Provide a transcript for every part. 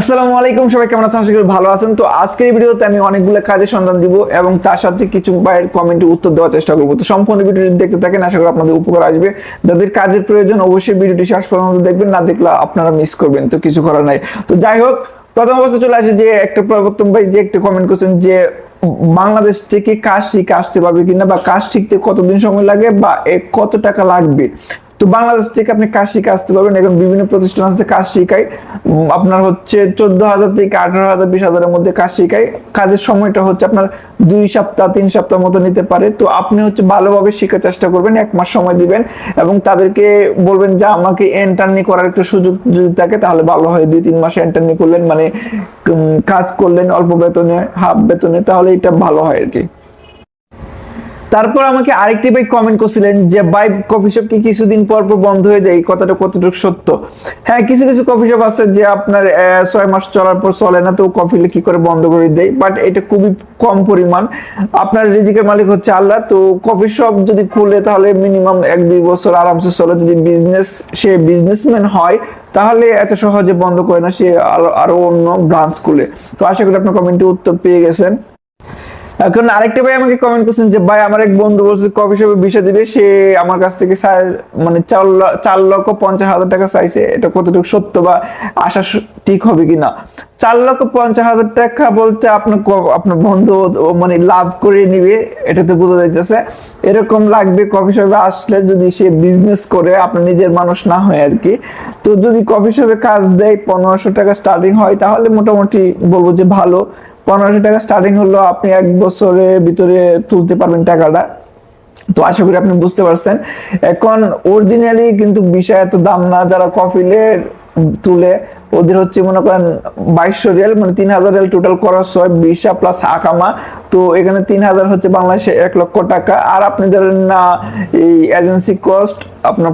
আসসালামু আলাইকুম, সবাই কেমন আছেন? আশা করি ভালো আছেন। তো আজকের ভিডিওতে আমি অনেকগুলো কাজের সন্ধান দিব এবং তার সাথে কিছু ভাইয়ের কমেন্টে উত্তর দেওয়ার চেষ্টা করব। তো সম্পূর্ণ ভিডিওটি দেখতে থাকেন, আশা করি আপনাদের উপকার আসবে। যাদের কাজের প্রয়োজন, অবশ্যই ভিডিওটি শেষ পর্যন্ত দেখবেন, না দেখলে আপনারা মিস করবেন, তো কিছু করার নাই। তো যাই হোক, প্রথম অবস্থা চলে আসে যে একটা প্রবর্তন ভাই যে একটা কমেন্ট করছেন যে, বাংলাদেশ থেকে কাজ শিখে আসতে পারবে কিনা বা কাজ শিখতে কতদিন সময় লাগে বা কত টাকা লাগবে? তো বাংলাদেশ থেকে আপনি কাজ শিখে আসতে পারবেন। এখন বিভিন্ন প্রতিষ্ঠান আছে কাজ শিখায় আপনার হচ্ছে চোদ্দ হাজার থেকে আঠারো হাজার, বিশ হাজারের মধ্যে কাজ শিখায় কাজের সময়টা হচ্ছে আপনার দুই সপ্তাহ, তিন সপ্তাহ মতো নিতে পারে। তো আপনি হচ্ছে ভালোভাবে শেখার চেষ্টা করবেন, এক মাস সময় দিবেন এবং তাদেরকে বলবেন যে, আমাকে এন্টারনি করার একটা সুযোগ যদি থাকে, তাহলে ভালো হয়। দুই, তিন মাসে এন্টারনি করলেন মানে কাজ করলেন অল্প বেতনে হাফ বেতনে, তাহলে এটা ভালো হয় আর কি। তারপর আমাকে আরেকটি ভাই কমেন্ট করছিলেন যে, ভাই কফি শপ কি কিছুদিন পর পর বন্ধ হয়ে যায়? কথাটা কতটুকু সত্য? হ্যাঁ কিছু কিছু কফি শপ আছে যে আপনার ছয় মাস চলার পর চলে না, তো কফি কি করে বন্ধ করে দেয়? বাট এটা খুবই কম পরিমাণ। আপনার রিজিকের মালিক হচ্ছে আল্লাহ, তো কফি শপ যদি খুলে তাহলে মিনিমাম এক, দুই বছর আরামসে চলে। যদি বিজনেস সে বিজনেসম্যান হয়, তাহলে এত সহজে বন্ধ করে না, সে আরও আরও অন্য ব্রাঞ্চ খুলে। তো আশা করি আপনার কমেন্টে উত্তর পেয়ে গেছেন। এখন আরেকটা ভাই আমাকে কমেন্ট করছেন যে, ভাই, আমার এক বন্ধু বলছে কফি শপে বিষয় দিবে, সে আমার কাছ থেকে স্যার মানে চার লক্ষ পঞ্চাশ হাজার টাকা চাইছে। এটা কতটুকু সত্য বা আশা ঠিক হবে কিনা? চার লক্ষ পঞ্চাশ হাজার টাকা বলতে আপনার আপনার বন্ধু মানে লাভ করে নিবে এটাতে বোঝা যাইতেছে। এরকম লাগবে কফি শপে আসলে যদি সে বিজনেস করে, আপনার নিজের মানুষ না হয় আর কি। তো যদি কফি শপে কাজ দেয়, পনেরোশো টাকা স্টার্টিং হয়, তাহলে মোটামুটি বলব যে ভালো। পনেরোশো টাকা স্টার্টিং হলো, আপনি এক বছরের ভিতরে তুলতে পারবেন টাকাটা। তো আশা করি আপনি বুঝতে পারছেন। এখন অরিজিনালি কিন্তু বিষয় এত দাম না, যারা কফিলের তুলে, ওদের হচ্ছে মনে করেন বাইশশো রিয়াল মানে তিন হাজার রিয়াল টোটাল খরচ হয়, বিশা প্লাস আকামা তো এখানে তিন হাজার হচ্ছে বাংলাদেশে এক লক্ষ টাকা। আর আপনি ধরেন না, এই এজেন্সি কস্ট আপনার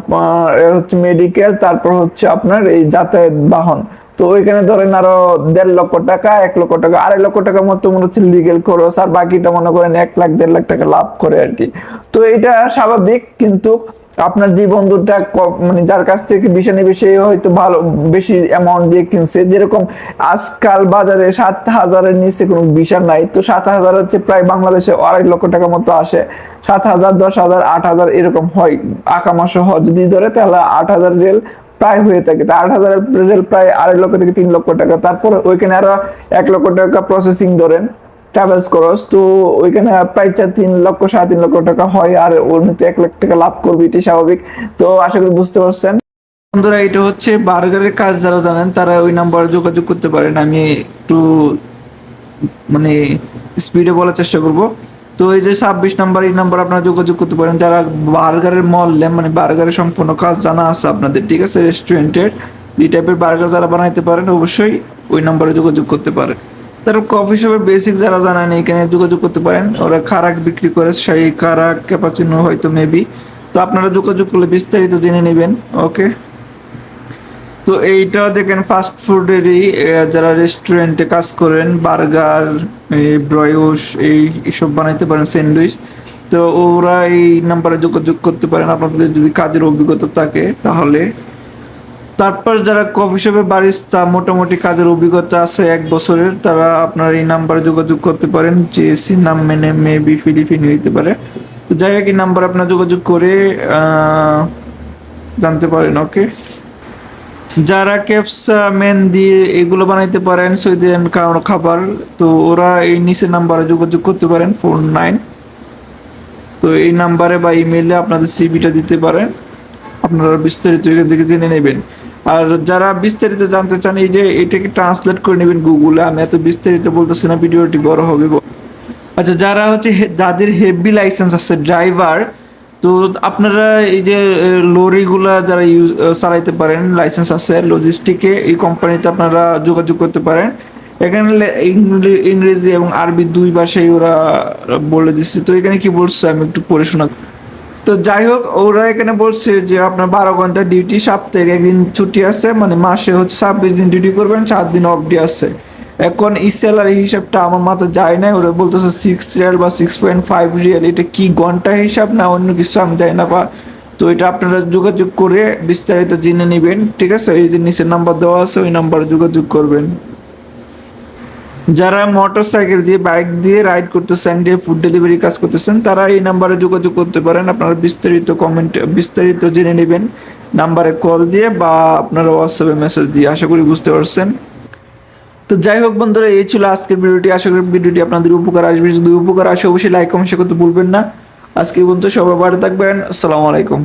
হচ্ছে মেডিকেল তারপর হচ্ছে আপনার এই যাতায়াত বাহন। তো ওইখানে ধরেন আরও দেড় লক্ষ টাকা, এক লক্ষ টাকা, আড়াই লক্ষ টাকার মতো মনে হচ্ছে লিগেল খরচ, আর বাকিটা মনে করেন এক লাখ, দেড় লাখ টাকা লাভ করে আর কি। তো এটা স্বাভাবিক, কিন্তু আপনার যে বন্ধুটা মানে যার কাছ থেকে বিষয় নেবে, সে হয়তো ভালো, বেশি অ্যামাউন্ট দিয়ে কিনছে। যেরকম আজকাল বাজারে সাত হাজারের নিচে কোনো বিষয় নাই, তো সাত হাজার হচ্ছে প্রায় বাংলাদেশে আড়াই লক্ষ টাকা মতো আসে। সাত হাজার, দশ হাজার, আট হাজার এরকম হয় আকামা সহ যদি ধরে তাহলে আট হাজার রেল প্রায় হয়ে থাকে। তা আট হাজার রেল প্রায় আড়াই লক্ষ থেকে তিন লক্ষ টাকা। তারপর ওইখানে আরও এক লক্ষ টাকা প্রসেসিং ধরেন ট্রাভেলস খরচ তো ওইখানে প্রায় চার তিন লক্ষ, সাড়ে তিন লক্ষ টাকা হয়, আর ওর মধ্যে এক লাখ টাকা লাভ করবে এটি স্বাভাবিক। তো আশা করি বুঝতে পারছেন। বন্ধুরা, এটা হচ্ছে বার্গারের কাজ যারা জানেন, তারা ওই নাম্বারে যোগাযোগ করতে পারেন। আমি একটু মানে স্পিডে বলার চেষ্টা করব। তো এই যে ছাব্বিশ নাম্বার, এই নাম্বার আপনারা যোগাযোগ করতে পারেন। যারা বার্গারের মহল্লে মানে বার্গারের সম্পূর্ণ কাজ জানা আছে আপনাদের, ঠিক আছে, রেস্টুরেন্টের, এই টাইপের বার্গার যারা বানাইতে পারেন, অবশ্যই ওই নাম্বারে যোগাযোগ করতে পারেন। তারপর কফি শপের বেসিক যারা জানেন, এখানে যোগাযোগ করতে পারেন। ওরা খারাক বিক্রি করে, সেই খারাক ক্যাপাচিনো হয়তো মেবি তো আপনারা যোগাযোগ করলে বিস্তারিত জেনে নেবেন ওকে তো এইটা দেখেন ফাস্ট ফুডেরই যারা রেস্টুরেন্টে কাজ করেন বার্গার ব্রয়স এই এসব বানাইতে পারেন স্যান্ডউইচ তো ওরা এই নাম্বারে যোগাযোগ করতে পারেন। আপনাদের যদি কাজের অভিজ্ঞতা থাকে, তাহলে। তারপর যারা কফি শপে বারিস্তা মোটামুটি কাজের অভিজ্ঞতা আছে এক বছরের, তারা আপনার এই নাম্বারে যোগাযোগ করতে পারেন জেএসসি নাম মেনে মেবি ফিলিপিনি হইতে পারে। তো যাই হোক, এই নাম্বার আপনার যোগাযোগ করে জানতে পারেন ওকে যারা কেপসা মেন দিয়ে এগুলো বানাইতে পারেন সৌদিয়ান খাবার, তো ওরা এই নিচের নাম্বারে যোগাযোগ করতে পারেন, ফোর নাইন। তো এই নাম্বারে বা ইমেইলে আপনাদের সিভিটা দিতে পারেন। আপনারা বিস্তারিত এখান থেকে জেনে নেবেন। আর যারা বিস্তারিত জানতে চান, এই যে এটাকে ট্রান্সলেট করে নেবেন গুগলে আমি এত বিস্তারিত বলতেছি না, ভিডিওটি বড় হবে। আচ্ছা যারা হচ্ছে যাদের হেভি লাইসেন্স আছে ড্রাইভার তো আপনারা এই যে লরিগুলা যারা ইউজ চালাইতে পারেন, লাইসেন্স আছে লজিস্টিকে এই কোম্পানিতে আপনারা যোগাযোগ করতে পারেন। এখানে ইংরেজি এবং আরবি দুই ভাষায় ওরা বলে দিচ্ছে তো এখানে কি বলছে আমি একটু পড়ে শোনা। তো যাই হোক, ওরা এখানে বলছে যে, আপনার বারো ঘণ্টা ডিউটি সপ্তাহে একদিন ছুটি আছে মানে মাসে হচ্ছে ছাব্বিশ দিন ডিউটি করবেন, সাত দিন অফ ডে আছে। এখন স্যালারি হিসাবটা আমার মাথা যায় না ওরা বলতেছে সিক্স রিয়াল বা সিক্স পয়েন্ট ফাইভ রিয়াল এটা কি ঘণ্টা হিসাব না অন্য কিছু আমি জানি না বা। তো এটা আপনারা যোগাযোগ করে বিস্তারিত জেনে নেবেন, ঠিক আছে? এই যে নিচের নাম্বার দেওয়া আছে, ওই নাম্বারে যোগাযোগ করবেন। যারা মোটর সাইকেল দিয়ে বাইক দিয়ে রাইড করতেছেন দিয়ে ফুড ডেলিভারি কাজ করতেছেন, তারা এই নাম্বারে যোগাযোগ করতে পারেন। আপনারা বিস্তারিত কমেন্ট বিস্তারিত জেনে নেবেন। নাম্বারে কল দিয়ে বা আপনারা হোয়াটসঅ্যাপে মেসেজ দিয়ে, আশা করি বুঝতে পারছেন। তো যাই হোক বন্ধুরা, এই ছিল আজকের ভিডিওটি। আশা করি ভিডিওটি আপনাদের উপকার আসবে। যদি উপকার আসে, অবশ্যই লাইক কমেন্ট করতে ভুলবেন না। আজকে বন্ধু সবাই ভালো থাকবেন। আসসালামু আলাইকুম।